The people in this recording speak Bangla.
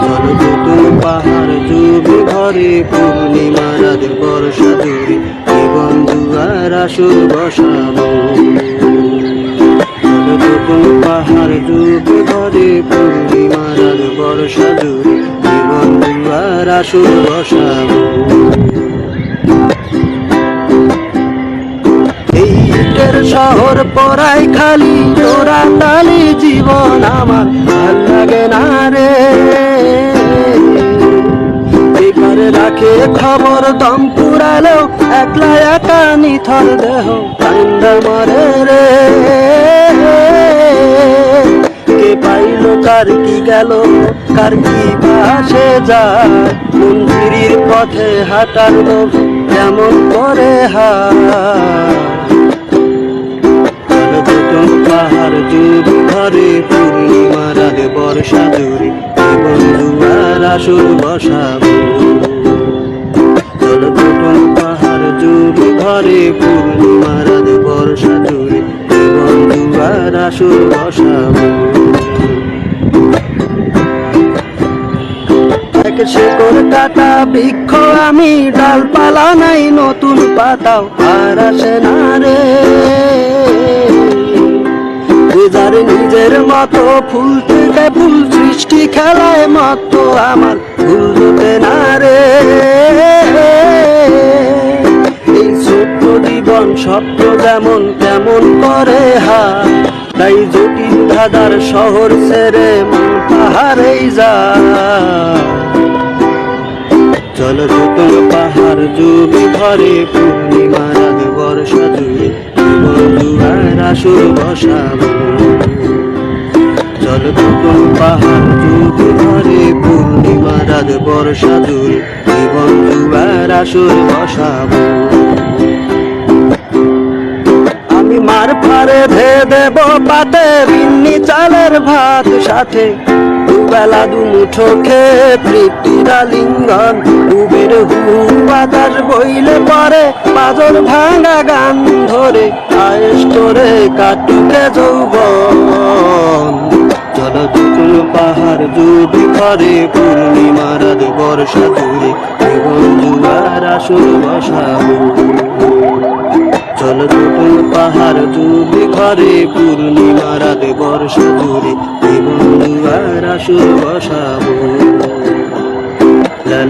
তোর পাহাড় জুবি ঘরে পূর্ণিমা, রাতের বর্ষা দূরে জীবন দুয়ার বসাবো। পাহাড় জুবি ঘরে পূর্ণিমা রাত বর্ষা দূরে বসাবো। শহর পড়াই খালি, তোরা তালি জীবন আমার। ভালো লাগে না রে বেকার খবর দম পুরালেও একলা একা নিথর দেহ কান্দা মরে রে। কে পাইল, কার কি গেল, কার কি পাশে যায়? মন্দিরের পথে হাঁটার লোক কেমন করে নতুন পাহাড় যুগ ঘরে পূর্ণিমা রাত বর্ষা জুড়ে বন্ধু আর আসর বসাবো চল নতুন পাহাড় জুড়ে, ঘরে পূর্ণিমা রাত বর্ষা জুড়ে এবং আর আসুর বসাবো এক কাটা বৃক্ষ, আমি ডালপালা নাই, নতুন পাতাও আর আসে না। নিজের মতো ফুল থেকে ফুল সৃষ্টি খেলায় মতো আমার ফুল জোটে না রে। এই ছোট্ট জীবন, স্বপ্ন যেমন তেমন করে হা তাই জটিল ধাঁধার শহর ছেড়ে মন পাহাড়েই যা। চল নতুন পাহাড় যুগে ঘরে পূর্ণিমা রাত বর্ষা জুড়ে। বন্ধু আর আসর বসাবো চল পাহাড় যুগে ঘরে পূর্ণিমা রাত বর্ষা জুড়ে বন্ধু আর আসর বসাবো আমি মার ফারে ধে দেব পাতে বিন্নি চালের ভাত সাথে। দুবেলা দুমুঠো খেয়ে তৃপ্তিরা লিঙ্গন ডুবের হু বাতাস বইলে পরে, পাজর ভাঙা গান ধরে আয়েস করে কাটুকে যৌবন। যদি করে পূর্ণিমার বর্ষা দূরে জীবন জুয়ার আসর বসাবো চল দুটো পাহাড় যদি ঘরে পূর্ণিমার বর্ষা দূরে জীবন জুয়ার আসর বসাবো লা